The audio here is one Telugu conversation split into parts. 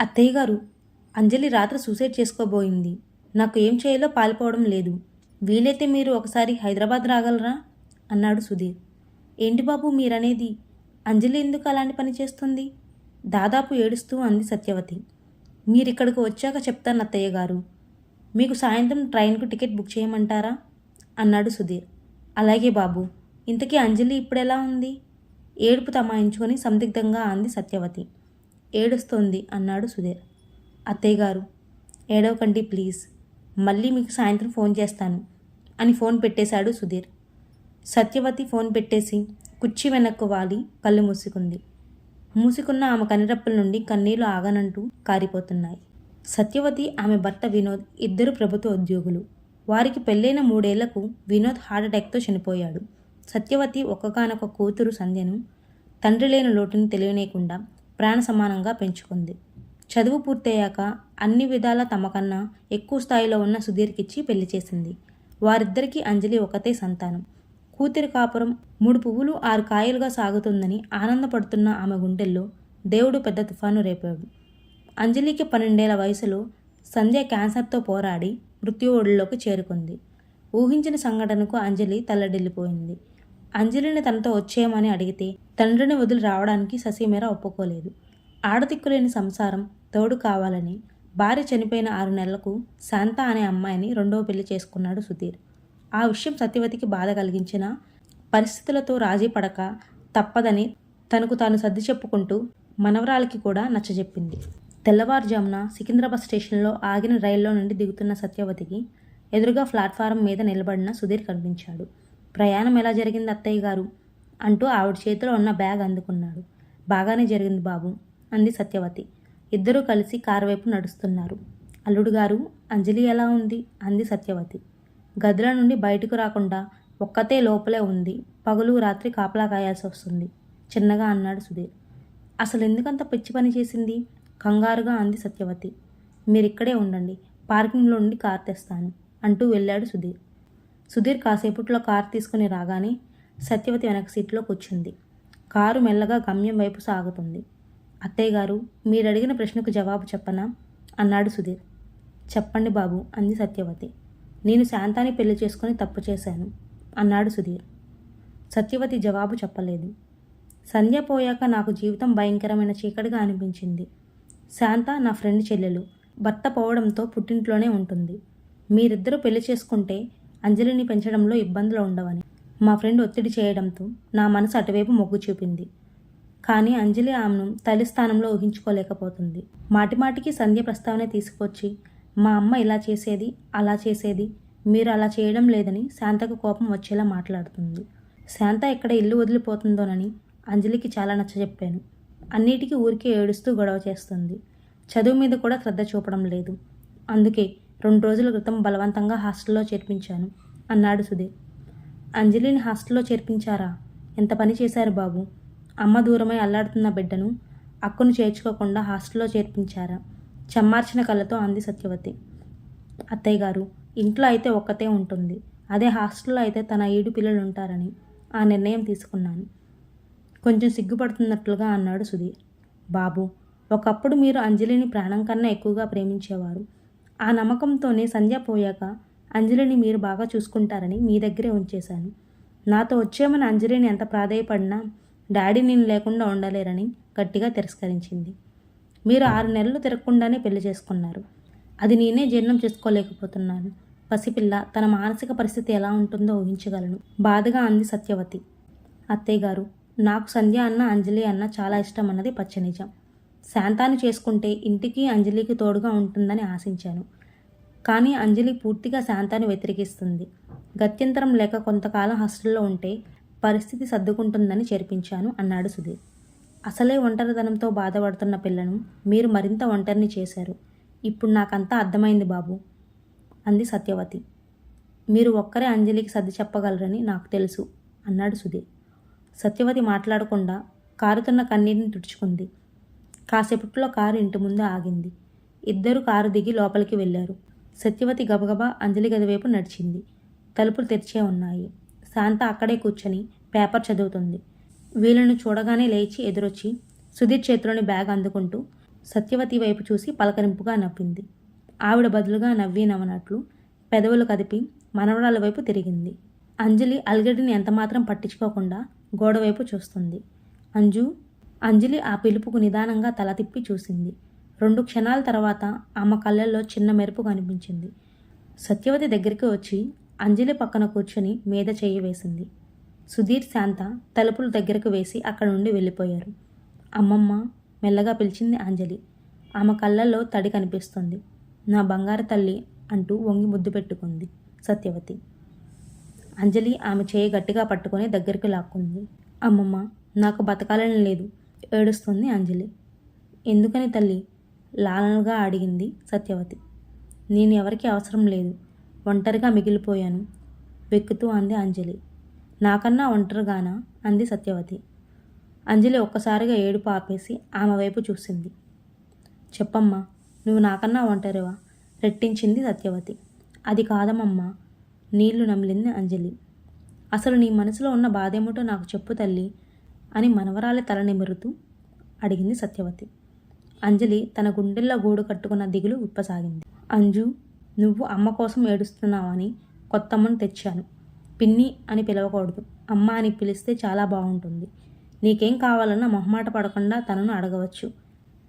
అత్తయ్య గారు అంజలి రాత్రి సూసైడ్ చేసుకోబోయింది. నాకు ఏం చేయాలో పాలిపోవడం లేదు. వీలైతే మీరు ఒకసారి హైదరాబాద్ రాగలరా? అన్నాడు సుధీర్. ఏంటి బాబు మీరనేది? అంజలి ఎందుకు అలాంటి పని చేస్తుంది? దాదాపు ఏడుస్తూ అంది సత్యవతి. మీరిక్కడికి వచ్చాక చెప్తాను అత్తయ్య గారు. మీకు సాయంత్రం ట్రైన్కు టికెట్ బుక్ చేయమంటారా? అన్నాడు సుధీర్. అలాగే బాబు. ఇంతకీ అంజలి ఇప్పుడెలా ఉంది? ఏడుపు తమాయించుకొని సందిగ్ధంగా అంది సత్యవతి. ఏడుస్తోంది అన్నాడు సుధీర్. అత్తయ్య గారు ఏడవకండి ప్లీజ్. మళ్ళీ మీకు సాయంత్రం ఫోన్ చేస్తాను అని ఫోన్ పెట్టేశాడు సుధీర్. సత్యవతి ఫోన్ పెట్టేసి కుర్చీ వెనక్కు వాలి కళ్ళు మూసుకుంది. మూసుకున్న ఆమె కనిరప్పుల నుండి కన్నీళ్ళు ఆగనంటూ కారిపోతున్నాయి. సత్యవతి ఆమె భర్త వినోద్ ఇద్దరు ప్రభుత్వ ఉద్యోగులు. వారికి పెళ్ళైన మూడేళ్ళకు వినోద్ హార్ట్అటాక్తో చనిపోయాడు. సత్యవతి ఒక్కగానొక కూతురు సంధ్యను తండ్రి లేని లోటుని తెలియనేకుండా ప్రాణ సమానంగా పెంచుకుంది. చదువు పూర్తయ్యాక అన్ని విధాల తమకన్నా ఎక్కువ స్థాయిలో ఉన్న సుధీర్కిచ్చి పెళ్ళి చేసింది. వారిద్దరికీ అంజలి ఒకతే సంతానం. కూతురి కాపురం మూడు పువ్వులు ఆరు కాయలుగా సాగుతుందని ఆనందపడుతున్న ఆమె గుండెల్లో దేవుడు పెద్ద తుఫాను రేపాడు. అంజలికి పన్నెండేళ్ళ వయసులో సంధ్య క్యాన్సర్తో పోరాడి మృత్యు ఒడిలోకి చేరుకుంది. ఊహించిన సంఘటనకు అంజలి తల్లడిల్లిపోయింది. అంజలిని తనతో వచ్చేయమని అడిగితే తండ్రిని వదిలి రావడానికి శశిమేర ఒప్పుకోలేదు. ఆడదిక్కులేని సంసారం తోడు కావాలని భార్య చనిపోయిన ఆరు నెలలకు శాంత అనే అమ్మాయిని రెండవ పెళ్ళి చేసుకున్నాడు సుధీర్. ఆ విషయం సత్యవతికి బాధ కలిగించిన పరిస్థితులతో రాజీ పడక తప్పదని తనకు తాను సర్ది చెప్పుకుంటూ మనవరాలకి కూడా నచ్చజెప్పింది తెల్లవారుజామున సికింద్రాబాద్ స్టేషన్లో ఆగిన రైల్లో నుండి దిగుతున్న సత్యవతికి ఎదురుగా ప్లాట్ఫారం మీద నిలబడిన సుధీర్ కనిపించాడు. ప్రయాణం ఎలా జరిగింది అత్తయ్య గారు? అంటూ ఆవిడ చేతిలో ఉన్న బ్యాగ్ అందుకున్నాడు. బాగానే జరిగింది బాబు అంది సత్యవతి. ఇద్దరూ కలిసి కారు వైపు నడుస్తున్నారు. అల్లుడు గారు అంజలి ఎలా ఉంది? అంది సత్యవతి. గదిలో నుండి బయటకు రాకుండా ఒక్కతే లోపలే ఉంది. పగలు రాత్రి కాపలా కాయాల్సి వస్తుంది. చిన్నగా అన్నాడు సుధీర్. అసలు ఎందుకంత పిచ్చి పని చేసింది? కంగారుగా అంది సత్యవతి. మీరిక్కడే ఉండండి పార్కింగ్లో నుండి కార్ తెస్తాను అంటూ వెళ్ళాడు సుధీర్. సుధీర్ కాసేపట్లో కారు తీసుకుని రాగానే సత్యవతి వెనక సీట్లో కూర్చుంది కారు మెల్లగా గమ్యం వైపు సాగుతుంది. అత్తయ్య గారు మీరు అడిగిన ప్రశ్నకు జవాబు చెప్పనా? అన్నాడు సుధీర్. చెప్పండి బాబు అంది సత్యవతి. నేను శాంతాన్ని పెళ్ళి చేసుకుని తప్పు చేశాను అన్నాడు సుధీర్. సత్యవతి జవాబు చెప్పలేదు. సంధ్య పోయాక నాకు జీవితం భయంకరమైన చీకటిగా అనిపించింది. శాంత నా ఫ్రెండ్ చెల్లెలు భర్త పోవడంతో పుట్టింట్లోనే ఉంటుంది. మీరిద్దరూ పెళ్ళి చేసుకుంటే అంజలిని పెంచడంలో ఇబ్బందులు ఉండవని మా ఫ్రెండ్ ఒత్తిడి చేయడంతో నా మనసు అటువైపు మొగ్గు చూపింది. కానీ అంజలి ఆమెను తల్లి స్థానంలో ఊహించుకోలేకపోతుంది. మాటిమాటికి సంధ్య ప్రస్తావన తీసుకొచ్చి మా అమ్మ ఇలా చేసేది అలా చేసేది మీరు అలా చేయడం లేదని శాంతకు కోపం వచ్చేలా మాట్లాడుతుంది. శాంత ఎక్కడ ఇల్లు వదిలిపోతుందోనని అంజలికి చాలా నచ్చజెప్పాను. అన్నిటికీ ఊరికే ఏడుస్తూ గొడవ చేస్తుంది. చదువు మీద కూడా శ్రద్ధ చూపడం లేదు. అందుకే రెండు రోజుల క్రితం బలవంతంగా హాస్టల్లో చేర్పించాను అన్నాడు సుధీర్. అంజలిని హాస్టల్లో చేర్పించారా? ఎంత పని చేశారు బాబు? అమ్మ దూరమై అల్లాడుతున్న బిడ్డను అక్కును చేర్చుకోకుండా హాస్టల్లో చేర్పించారా? చెమ్మార్చిన కళ్ళతో అంది సత్యవతి. అత్తయ్య గారు ఇంట్లో అయితే ఒక్కతే ఉంటుంది. అదే హాస్టల్లో అయితే తన ఏడు పిల్లలు ఉంటారని ఆ నిర్ణయం తీసుకున్నాను. కొంచెం సిగ్గుపడుతున్నట్లుగా అన్నాడు సుధీర్. బాబు ఒకప్పుడు మీరు అంజలిని ప్రాణం కన్నా ఎక్కువగా ప్రేమించేవారు. ఆ నమ్మకంతోనే సంధ్య పోయాక అంజలిని మీరు బాగా చూసుకుంటారని మీ దగ్గరే ఉంచేశాను. నాతో వచ్చేమని అంజలిని ఎంత ప్రాధేయపడినా డాడీ నేను లేకుండా ఉండలేరని గట్టిగా తిరస్కరించింది. మీరు ఆరు నెలలు తిరగకుండానే పెళ్ళి చేసుకున్నారు. అది నేనే జీర్ణం చేసుకోలేకపోతున్నాను. పసిపిల్ల తన మానసిక పరిస్థితి ఎలా ఉంటుందో ఊహించగలను. బాధగా అంది సత్యవతి. అత్తయ్య గారు నాకు సంధ్య అన్న అంజలి అన్న చాలా ఇష్టం అన్నది పచ్చనిజం. శాంతాను చేసుకుంటే ఇంటికి అంజలికి తోడుగా ఉంటుందని ఆశించాను. కానీ అంజలి పూర్తిగా శాంతాన్ని వ్యతిరేకిస్తుంది. గత్యంతరం లేక కొంతకాలం హాస్టల్లో ఉంటే పరిస్థితి సర్దుకుంటుందని చేర్పించాను అన్నాడు సుధీర్. అసలే ఒంటరితనంతో బాధపడుతున్న పిల్లను మీరు మరింత ఒంటరిని చేశారు. ఇప్పుడు నాకంతా అర్థమైంది బాబు అంది సత్యవతి. మీరు ఒక్కరే అంజలికి సర్ది చెప్పగలరని నాకు తెలుసు అన్నాడు సుధీర్. సత్యవతి మాట్లాడకుండా కారుతున్న కన్నీటిని తుడుచుకుంది. కాసేపట్లో కారు ఇంటి ముందు ఆగింది. ఇద్దరు కారు దిగి లోపలికి వెళ్ళారు. సత్యవతి గబగబా అంజలి గది వైపు నడిచింది. తలుపులు తెరిచే ఉన్నాయి. శాంత అక్కడే కూర్చొని పేపర్ చదువుతుంది. వీళ్ళను చూడగానే లేచి ఎదురొచ్చి సుధీర్ చేతిలోని బ్యాగ్ అందుకుంటూ సత్యవతి వైపు చూసి పలకరింపుగా నవ్వింది. ఆవిడ బదులుగా నవ్వి నవ్వనట్లు పెదవులు కదిపి మనవరాల వైపు తిరిగింది. అంజలి అల్గడిని ఎంతమాత్రం పట్టించుకోకుండా గోడవైపు చూస్తుంది. అంజు అంజలి ఆ పిలుపుకు నిదానంగా తల తిప్పి చూసింది. రెండు క్షణాల తర్వాత ఆమె కళ్ళల్లో చిన్న మెరుపు కనిపించింది. సత్యవతి దగ్గరికి వచ్చి అంజలి పక్కన కూర్చొని మీద చేయి వేసింది. సుధీర్ శాంత తలుపులు దగ్గరకు వేసి అక్కడ నుండి వెళ్ళిపోయారు. అమ్మమ్మ మెల్లగా పిలిచింది అంజలి. ఆమె కళ్ళల్లో తడి కనిపిస్తుంది. నా బంగారు తల్లి అంటూ వంగి ముద్దు పెట్టుకుంది సత్యవతి. అంజలి ఆమె చేయి గట్టిగా పట్టుకొని దగ్గరికి లాక్కుంది. అమ్మమ్మ నాకు బతకాలని లేదు. ఏడుస్తుంది అంజలి. ఎందుకని తల్లి? లాలనగా అడిగింది సత్యవతి. నేను ఎవరికి అవసరం లేదు. ఒంటరిగా మిగిలిపోయాను. వెక్కుతూ అంది అంజలి. నాకన్నా ఒంటరిగానా? అంది సత్యవతి. అంజలి ఒక్కసారిగా ఏడుపు ఆపేసి ఆమె వైపు చూసింది. చెప్పమ్మా నువ్వు నాకన్నా ఒంటరివా? రెట్టించింది సత్యవతి. అది కాదమ్మమ్మా నీళ్ళు నమిలింది అంజలి. అసలు నీ మనసులో ఉన్న బాధేమిటో నాకు చెప్పు తల్లి. అని మనవరాలి తల నిమురుతూ అడిగింది సత్యవతి. అంజలి తన గుండెల్లో గూడు కట్టుకున్న దిగులు విప్పసాగింది. అంజు నువ్వు అమ్మ కోసం ఏడుస్తున్నావని కొత్తమ్మను తెచ్చాను. పిన్ని అని పిలవకూడదు. అమ్మ అని పిలిస్తే చాలా బాగుంటుంది. నీకేం కావాలన్నా మొహమాట పడకుండా తనను అడగవచ్చు.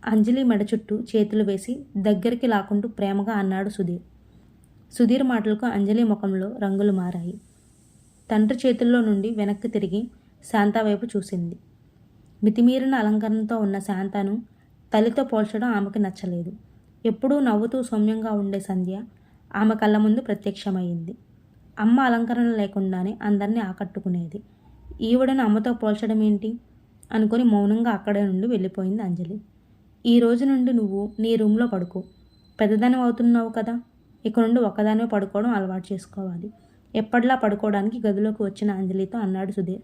అంజలి మెడ చుట్టూ చేతులు వేసి దగ్గరికి లాక్కుంటూ ప్రేమగా అన్నాడు సుధీర్. సుధీర్ మాటలకు అంజలి ముఖంలో రంగులు మారాయి. తండ్రి చేతుల్లో నుండి వెనక్కి తిరిగి శాంత వైపు చూసింది. మితిమీరిన అలంకరణతో ఉన్న శాంతను తల్లితో పోల్చడం ఆమెకు నచ్చలేదు. ఎప్పుడూ నవ్వుతూ సౌమ్యంగా ఉండే సంధ్య ఆమె కళ్ళ ముందు ప్రత్యక్షమైంది అమ్మ అలంకరణ లేకుండానే అందరినీ ఆకట్టుకునేది. ఈవిడను అమ్మతో పోల్చడం ఏంటి? అనుకొని మౌనంగా అక్కడే నుండి వెళ్ళిపోయింది అంజలి. ఈ రోజు నుండి నువ్వు నీ రూమ్లో పడుకో. పెద్దదానం అవుతున్నావు కదా. ఇక నుండి ఒక్కదానివే పడుకోవడం అలవాటు చేసుకోవాలి. ఎప్పటిలా పడుకోవడానికి గదిలోకి వచ్చిన అంజలితో అన్నాడు సుధీర్.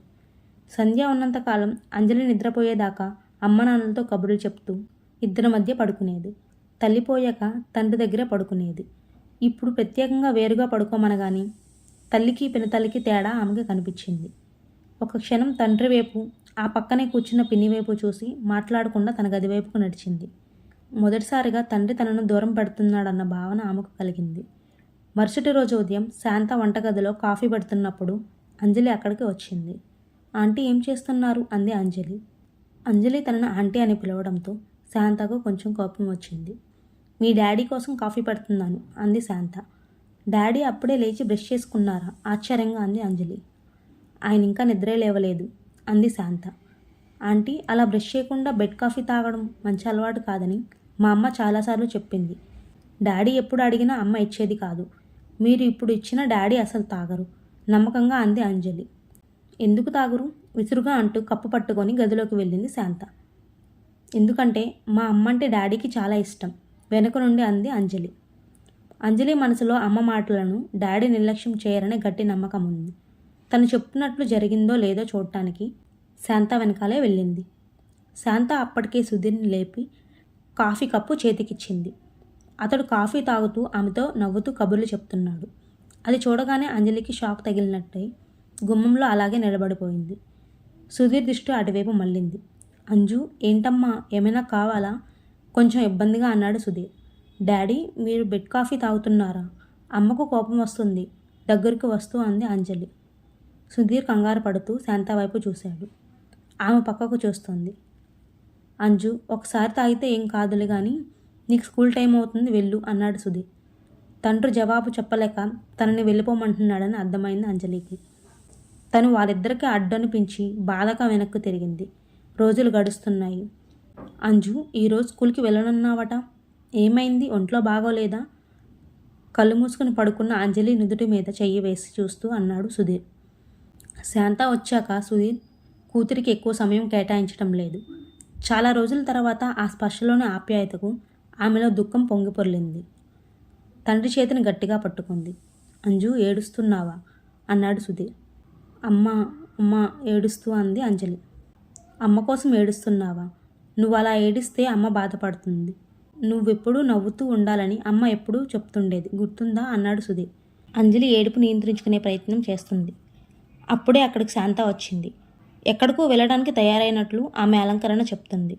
సంధ్య ఉన్నంతకాలం అంజలి నిద్రపోయేదాకా అమ్మ నాన్నలతో కబుర్లు చెప్తూ ఇద్దరి మధ్య పడుకునేది. తల్లిపోయాక తండ్రి దగ్గర పడుకునేది. ఇప్పుడు ప్రత్యేకంగా వేరుగా పడుకోమనగాని తల్లికి పినతల్లికి తేడా ఆమెకి కనిపించింది. ఒక క్షణం తండ్రి వైపు ఆ పక్కనే కూర్చున్న పిన్ని వైపు చూసి మాట్లాడకుండా తన గది వైపుకు నడిచింది. మొదటిసారిగా తండ్రి తనను దూరం పెడుతున్నాడన్న భావన ఆమెకు కలిగింది. మరుసటి రోజు ఉదయం శాంత వంటగదిలో కాఫీ పెడుతున్నప్పుడు అంజలి అక్కడికి వచ్చింది. ఆంటీ ఏం చేస్తున్నారు? అంది అంజలి. అంజలి తనను ఆంటీ అని పిలవడంతో శాంతకు కొంచెం కోపం వచ్చింది. మీ డాడీ కోసం కాఫీ పెడుతున్నాను అంది శాంత. డాడీ అప్పుడే లేచి బ్రష్ చేసుకున్నారా? ఆశ్చర్యంగా అంది అంజలి. ఆయన ఇంకా నిద్రే లేవలేదు అంది శాంత. ఆంటీ అలా బ్రష్ చేయకుండా బెడ్ కాఫీ తాగడం మంచి అలవాటు కాదని మా అమ్మ చాలాసార్లు చెప్పింది. డాడీ ఎప్పుడు అడిగినా అమ్మ ఇచ్చేది కాదు. మీరు ఇప్పుడు ఇచ్చిన డాడీ అసలు తాగరు నమ్మకంగా అంది అంజలి. ఎందుకు తాగురు? విసురుగా అంటూ కప్పు పట్టుకొని గదిలోకి వెళ్ళింది శాంత. ఎందుకంటే మా అమ్మ అంటే డాడీకి చాలా ఇష్టం వెనుక నుండి అంది అంజలి. అంజలి మనసులో అమ్మ మాటలను డాడీ నిర్లక్ష్యం చేయరనే గట్టి నమ్మకం ఉంది. తను చెప్పినట్లు జరిగిందో లేదో చూడటానికి శాంత వెనకాలే వెళ్ళింది. శాంత అప్పటికే సుధీర్ని లేపి కాఫీ కప్పు చేతికిచ్చింది. అతడు కాఫీ తాగుతూ ఆమెతో నవ్వుతూ కబుర్లు చెప్తున్నాడు. అది చూడగానే అంజలికి షాక్ తగిలినట్టయి గుమ్మంలో అలాగే నిలబడిపోయింది. సుధీర్ దృష్టి అటువైపు మళ్ళింది. అంజు ఏంటమ్మా ఏమైనా కావాలా? కొంచెం ఇబ్బందిగా అన్నాడు సుధీర్. డాడీ మీరు బెడ్ కాఫీ తాగుతున్నారా? అమ్మకు కోపం వస్తుంది. దగ్గరికి వస్తూ అంది అంజలి. సుధీర్ కంగారు పడుతూ శాంత వైపు చూశాడు. ఆమె పక్కకు చూస్తుంది. అంజు ఒకసారి తాగితే ఏం కాదులే కానీ నీకు స్కూల్ టైం అవుతుంది వెళ్ళు అన్నాడు సుధీర్. తండ్రి జవాబు చెప్పలేక తనని వెళ్ళిపోమంటున్నాడని అర్థమైంది అంజలికి. తను వారిద్దరికీ అడ్డనిపించి బాధగా వెనక్కు తిరిగింది. రోజులు గడుస్తున్నాయి. అంజు ఈరోజు స్కూల్కి వెళ్ళనున్నావట? ఏమైంది? ఒంట్లో బాగోలేదా? కళ్ళు మూసుకుని పడుకున్న అంజలి నుదుటి మీద చెయ్యి వేసి చూస్తూ అన్నాడు సుధీర్. శాంత వచ్చాక సుధీర్ కూతురికి ఎక్కువ సమయం కేటాయించడం లేదు. చాలా రోజుల తర్వాత ఆ స్పర్శలోని ఆప్యాయతకు ఆమెలో దుఃఖం పొంగిపొర్లింది తండ్రి చేతిని గట్టిగా పట్టుకుంది. అంజు ఏడుస్తున్నావా? అన్నాడు సుధీర్. అమ్మ అమ్మ ఏడుస్తూ అంది అంజలి. అమ్మ కోసం ఏడుస్తున్నావా? నువ్వు అలా ఏడిస్తే అమ్మ బాధపడుతుంది. నువ్వెప్పుడూ నవ్వుతూ ఉండాలని అమ్మ ఎప్పుడూ చెప్తుండేది. గుర్తుందా? అన్నాడు సుధీర్. అంజలి ఏడుపు నియంత్రించుకునే ప్రయత్నం చేస్తుంది. అప్పుడే అక్కడికి శాంత వచ్చింది. ఎక్కడికో వెళ్ళడానికి తయారైనట్లు ఆమె అలంకరణ చెప్తుంది.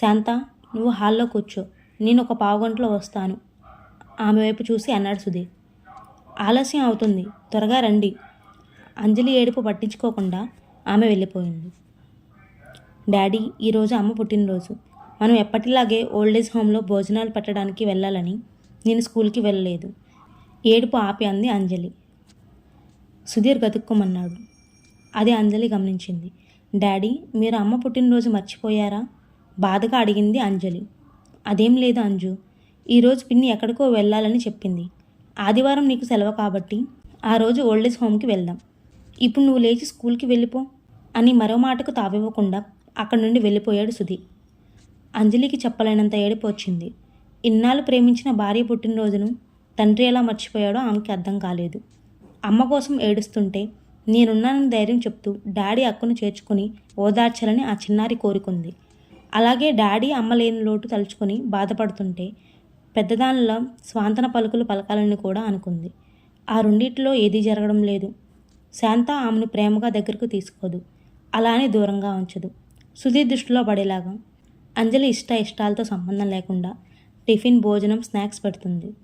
శాంత నువ్వు హాల్లో కూర్చో. నేను ఒక పావుగంటలో వస్తాను. ఆమె వైపు చూసి అన్నాడు సుధీర్. ఆలస్యం అవుతుంది. త్వరగా రండి. అంజలి ఏడుపు పట్టించుకోకుండా ఆమె వెళ్ళిపోయింది. డాడీ ఈరోజు అమ్మ పుట్టినరోజు. మనం ఎప్పటిలాగే ఓల్డేజ్ హోమ్లో భోజనాలు పెట్టడానికి వెళ్ళాలని నేను స్కూల్కి వెళ్ళలేదు. ఏడుపు ఆపి అంది అంజలి. సుధీర్ గతుక్కోమన్నాడు. అది అంజలి గమనించింది. డాడీ మీరు అమ్మ పుట్టినరోజు మర్చిపోయారా? బాధగా అడిగింది అంజలి. అదేం లేదు అంజు. ఈరోజు పిన్ని ఎక్కడికో వెళ్ళాలని చెప్పింది. ఆదివారం నీకు సెలవు కాబట్టి ఆ రోజు ఓల్డేజ్ హోమ్కి వెళ్దాం. ఇప్పుడు నువ్వు లేచి స్కూల్కి వెళ్ళిపో అని మరో మాటకు తావివ్వకుండా అక్కడి నుండి వెళ్ళిపోయాడు సుధీర్ అంజలికి చెప్పలేనంత ఏడుపు వచ్చింది. ఇన్నాళ్ళు ప్రేమించిన భార్య పుట్టినరోజును తండ్రి ఎలా మర్చిపోయాడో ఆమెకి అర్థం కాలేదు. అమ్మ కోసం ఏడుస్తుంటే నేనున్నానని ధైర్యం చెప్తూ డాడీ అక్కను చేర్చుకుని ఓదార్చాలని ఆ చిన్నారి కోరుకుంది. అలాగే డాడీ అమ్మ లేని లోటు తలుచుకొని బాధపడుతుంటే పెద్దదానిలో స్వాంతన పలుకులు పలకాలని కూడా అనుకుంది. ఆ రెండిట్లో ఏదీ జరగడం లేదు. శాంత ఆమెను ప్రేమగా దగ్గరకు తీసుకోదు. అలానే దూరంగా ఉంచదు. సుధీర్ దృష్టిలో పడేలాగా అంజలి ఇష్ట ఇష్టాలతో సంబంధం లేకుండా టిఫిన్ భోజనం స్నాక్స్ పెడుతుంది.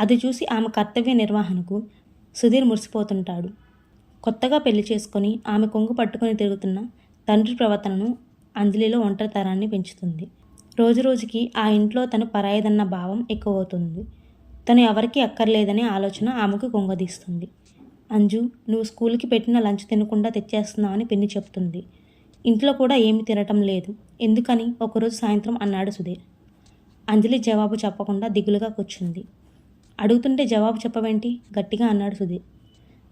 అది చూసి ఆమె కర్తవ్య నిర్వహణకు సుధీర్ మురిసిపోతుంటాడు. కొత్తగా పెళ్ళి చేసుకొని ఆమె కొంగు పట్టుకొని తిరుగుతున్న తండ్రి ప్రవర్తనను అంజలిలో ఒంటరితనాన్ని పెంచుతుంది. రోజురోజుకి ఆ ఇంట్లో తను పరాయిదన్న భావం ఎక్కువవుతుంది. తను ఎవరికీ అక్కర్లేదనే ఆలోచన ఆమెకు కొంగదీస్తుంది. అంజు నువ్వు స్కూల్కి పెట్టిన లంచ్ తినకుండా తెచ్చేస్తున్నావని పిన్ని చెప్తుంది. ఇంట్లో కూడా ఏమి తినటం లేదు. ఎందుకని? ఒకరోజు సాయంత్రం అన్నాడు సుధీర్. అంజలి జవాబు చెప్పకుండా దిగులుగా కూర్చుంది. అడుగుతుంటే జవాబు చెప్పవేంటి? గట్టిగా అన్నాడు సుధీర్.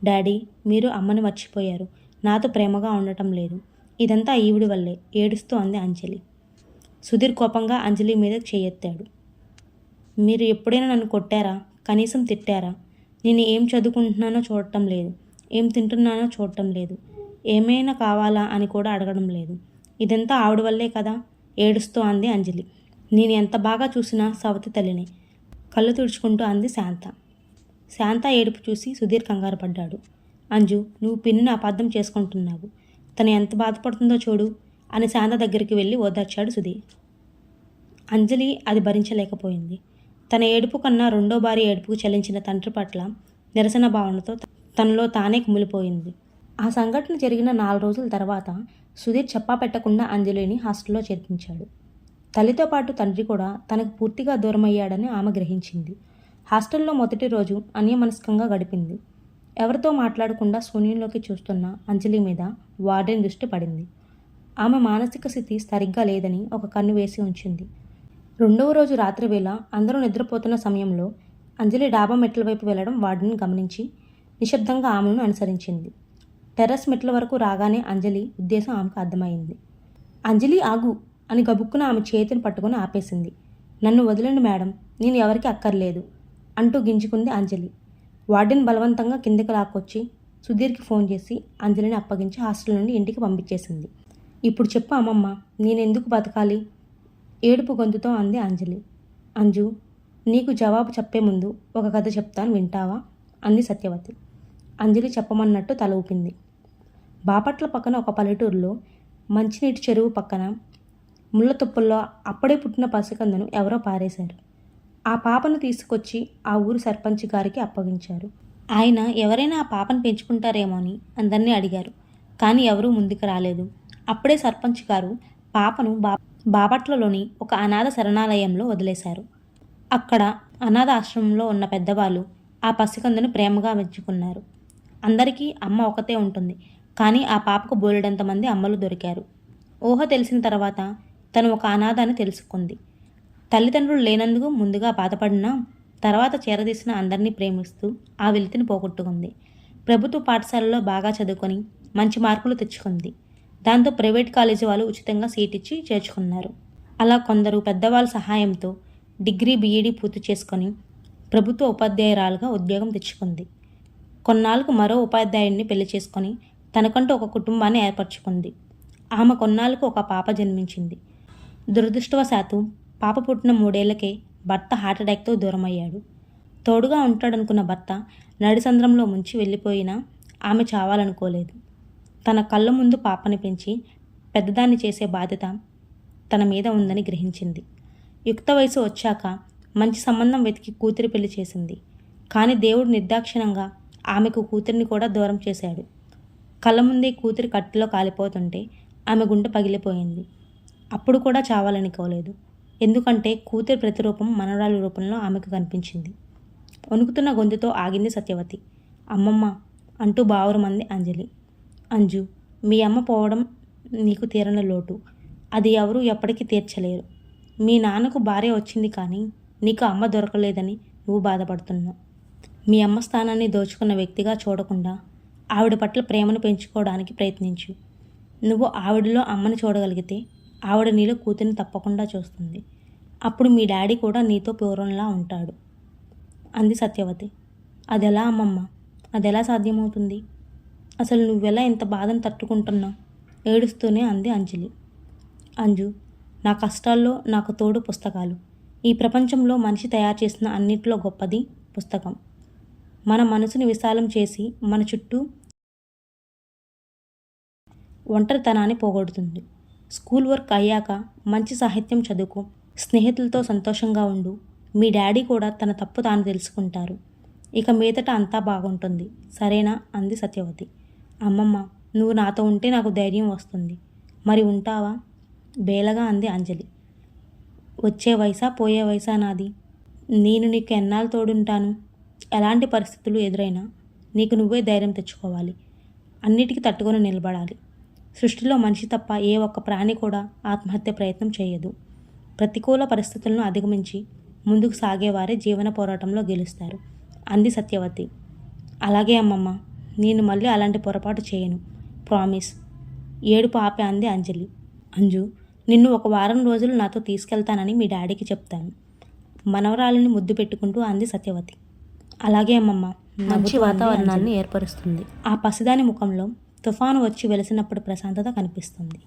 డాడీ మీరు అమ్మని మర్చిపోయారు. నాతో ప్రేమగా ఉండటం లేదు. ఇదంతా ఈవిడి వల్లే ఏడుస్తూ అంది అంజలి. సుధీర్ కోపంగా అంజలి మీద చేయెత్తాడు. మీరు ఎప్పుడైనా నన్ను కొట్టారా? కనీసం తిట్టారా? నేను ఏం చదువుకుంటున్నానో చూడటం లేదు. ఏం తింటున్నానో చూడటం లేదు. ఏమైనా కావాలా అని కూడా అడగడం లేదు. ఇదంతా ఆవిడ వల్లే కదా? ఏడుస్తూ అంది అంజలి. నేను ఎంత బాగా చూసినా సవతి తల్లిని. కళ్ళు తుడుచుకుంటూ అంది శాంత. శాంత ఏడుపు చూసి సుధీర్ కంగారు పడ్డాడు. అంజు నువ్వు పిన్నిని అపార్థం చేసుకుంటున్నావు. తను ఎంత బాధపడుతుందో చూడు అని శాంత దగ్గరికి వెళ్ళి ఓదార్చాడు సుధీర్. అంజలి అది భరించలేకపోయింది. తన ఏడుపు కన్నా రెండో భార్య ఏడుపుకు చలించిన తండ్రి పట్ల నిరసన భావనతో తనలో తానే కుమిలిపోయింది. ఆ సంఘటన జరిగిన నాలుగు రోజుల తర్వాత సుధీర్ చెప్పా పెట్టకుండా అంజలిని హాస్టల్లో చేర్పించాడు. తల్లితో పాటు తండ్రి కూడా తనకు పూర్తిగా దూరమయ్యాడని ఆమె గ్రహించింది. హాస్టల్లో మొదటి రోజు అన్యమనస్కంగా గడిపింది. ఎవరితో మాట్లాడకుండా శూన్యంలోకి చూస్తున్న అంజలి మీద వార్డెన్ దృష్టి పడింది. ఆమె మానసిక స్థితి సరిగ్గా లేదని ఒక కన్ను వేసి ఉంచింది. రెండవ రోజు రాత్రి వేళ అందరూ నిద్రపోతున్న సమయంలో అంజలి డాబా మెట్ల వైపు వెళ్ళడం వార్డుని గమనించి నిశ్శబ్దంగా ఆమెను అనుసరించింది. టెర్రస్ మెట్ల వరకు రాగానే అంజలి ఉద్దేశం ఆమెకు అర్థమైంది. అంజలి ఆగు అని గబుక్కున ఆమె చేతిని పట్టుకొని ఆపేసింది. నన్ను వదిలండి మేడం నేను ఎవరికి అక్కర్లేదు అంటూ గింజుకుంది అంజలి. వార్డెన్ బలవంతంగా కిందకి లాక్కొచ్చి సుధీర్కి ఫోన్ చేసి అంజలిని అప్పగించి హాస్టల్ నుండి ఇంటికి పంపించేసింది. ఇప్పుడు చెప్పు అమ్మమ్మ నేనెందుకు బతకాలి? ఏడుపు గొంతుతో అంది అంజలి. అంజు నీకు జవాబు చెప్పే ముందు ఒక కథ చెప్తాను వింటావా? అంది సత్యవతి. అంజలి చెప్పమన్నట్టు తల ఊపింది. బాపట్ల పక్కన ఒక పల్లెటూరులో మంచినీటి చెరువు పక్కన ముళ్ళ తుప్పల్లో అప్పుడే పుట్టిన పసికందను ఎవరో పారేశారు. ఆ పాపను తీసుకొచ్చి ఆ ఊరు సర్పంచ్ గారికి అప్పగించారు. ఆయన ఎవరైనా ఆ పాపను పెంచుకుంటారేమో అని అందరినీ అడిగారు. కానీ ఎవరూ ముందుకు రాలేదు. అప్పుడే సర్పంచ్ గారు పాపను బా బాపట్లలోని ఒక అనాథ శరణాలయంలో వదిలేశారు. అక్కడ అనాథ ఆశ్రమంలో ఉన్న పెద్దవాళ్ళు ఆ పసికందును ప్రేమగా మెచ్చుకున్నారు. అందరికీ అమ్మ ఒకతే ఉంటుంది. కానీ ఆ పాపకు బోలెడంత మంది అమ్మలు దొరికారు. ఊహ తెలిసిన తర్వాత తను ఒక అనాథ అని తెలుసుకుంది. తల్లిదండ్రులు లేనందుకు ముందుగా బాధపడినా తర్వాత చేరదీసిన అందరినీ ప్రేమిస్తూ ఆ వెలితిని పోగొట్టుకుంది. ప్రభుత్వ పాఠశాలలో బాగా చదువుకొని మంచి మార్కులు తెచ్చుకుంది. దాంతో ప్రైవేట్ కాలేజీ వాళ్ళు ఉచితంగా సీట్ ఇచ్చి చేర్చుకున్నారు. అలా కొందరు పెద్దవాళ్ళ సహాయంతో డిగ్రీ బీఈడీ పూర్తి చేసుకొని ప్రభుత్వ ఉపాధ్యాయురాలుగా ఉద్యోగం తెచ్చుకుంది. కొన్నాళ్ళకు మరో ఉపాధ్యాయుడిని పెళ్ళి చేసుకొని తనకంటూ ఒక కుటుంబాన్ని ఏర్పరచుకుంది. ఆమె కొన్నాళ్ళకు ఒక పాప జన్మించింది. దురదృష్టవశాత్తు పాప పుట్టిన మూడేళ్ళకే భర్త హార్ట్అటాక్తో దూరమయ్యాడు. తోడుగా ఉంటాడనుకున్న భర్త నడిసంద్రంలో ముంచి వెళ్ళిపోయినా ఆమె చావాలనుకోలేదు. తన కళ్ళ ముందు పాపని పెంచి పెద్దదాన్ని చేసే బాధ్యత తన మీద ఉందని గ్రహించింది. యుక్త వయసు వచ్చాక మంచి సంబంధం వెతికి కూతురి పెళ్ళి చేసింది. కానీ దేవుడు నిర్దాక్షిణంగా ఆమెకు కూతురిని కూడా దూరం చేశాడు. కళ్ళ ముందే కూతురి కట్టెలో కాలిపోతుంటే ఆమె గుండె పగిలిపోయింది. అప్పుడు కూడా చావాలనుకోలేదు ఎందుకంటే కూతురి ప్రతిరూపం మనవరాలి రూపంలో ఆమెకు కనిపించింది. వణుకుతున్న గొంతుతో ఆగింది సత్యవతి. అమ్మమ్మ అంటూ బావురమంది అంజలి. అంజు మీ అమ్మ పోవడం నీకు తీరని లోటు. అది ఎవరు ఎప్పటికీ తీర్చలేరు. మీ నాన్నకు భార్య వచ్చింది కానీ నీకు అమ్మ దొరకలేదని నువ్వు బాధపడుతున్నావు. మీ అమ్మ స్థానాన్ని దోచుకున్న వ్యక్తిగా చూడకుండా ఆవిడ పట్ల ప్రేమను పెంచుకోవడానికి ప్రయత్నించు. నువ్వు ఆవిడలో అమ్మని చూడగలిగితే ఆవిడ నీలో కూతురిని తప్పకుండా చూస్తుంది. అప్పుడు మీ డాడీ కూడా నీతో పూర్వంలా ఉంటాడు. అంది సత్యవతి. అదెలా అమ్మమ్మ? అదెలా సాధ్యమవుతుంది? అసలు నువ్వెలా ఇంత బాధను తట్టుకుంటున్నావు? ఏడుస్తూనే అంది అంజలి. అంజు నా కష్టాల్లో నాకు తోడు పుస్తకాలు. ఈ ప్రపంచంలో మనిషి తయారు చేసిన అన్నిటిలో గొప్పది పుస్తకం. మన మనసుని విశాలం చేసి మన చుట్టూ ఒంటరితనాన్ని పోగొడుతుంది. స్కూల్ వర్క్ అయ్యాక మంచి సాహిత్యం చదువుకో స్నేహితులతో సంతోషంగా ఉండు. మీ డాడీ కూడా తన తప్పు తాను తెలుసుకుంటారు. ఇక మీదట అంతా బాగుంటుంది. సరేనా? అంది సత్యవతి. అమ్మమ్మ నువ్వు నాతో ఉంటే నాకు ధైర్యం వస్తుంది. మరి ఉంటావా? బేలగా అంది అంజలి. వచ్చే వయసా పోయే వయసా నాది? నేను నీకు ఎన్నాళ్ళు తోడుంటాను? ఎలాంటి పరిస్థితులు ఎదురైనా నీకు నువ్వే ధైర్యం తెచ్చుకోవాలి. అన్నిటికీ తట్టుకొని నిలబడాలి. సృష్టిలో మనిషి తప్ప ఏ ఒక్క ప్రాణి కూడా ఆత్మహత్య ప్రయత్నం చేయదు. ప్రతికూల పరిస్థితులను అధిగమించి ముందుకు సాగేవారే జీవన పోరాటంలో గెలుస్తారు అంది సత్యవతి. అలాగే అమ్మమ్మ నేను మళ్ళీ అలాంటి పొరపాటు చేయను. ప్రామిస్. ఏడుపు ఆపే అంది అంజలి. అంజు నిన్ను ఒక వారం రోజులు నాతో తీసుకెళ్తానని మీ డాడీకి చెప్తాను. మనవరాలిని ముద్దు పెట్టుకుంటూ అంది సత్యవతి. అలాగే అమ్మమ్మ మంచి వాతావరణాన్ని ఏర్పరుస్తుంది. ఆ పసిదాని ముఖంలో తుఫాను వచ్చి వెలిసినప్పుడు ప్రశాంతత కనిపిస్తుంది.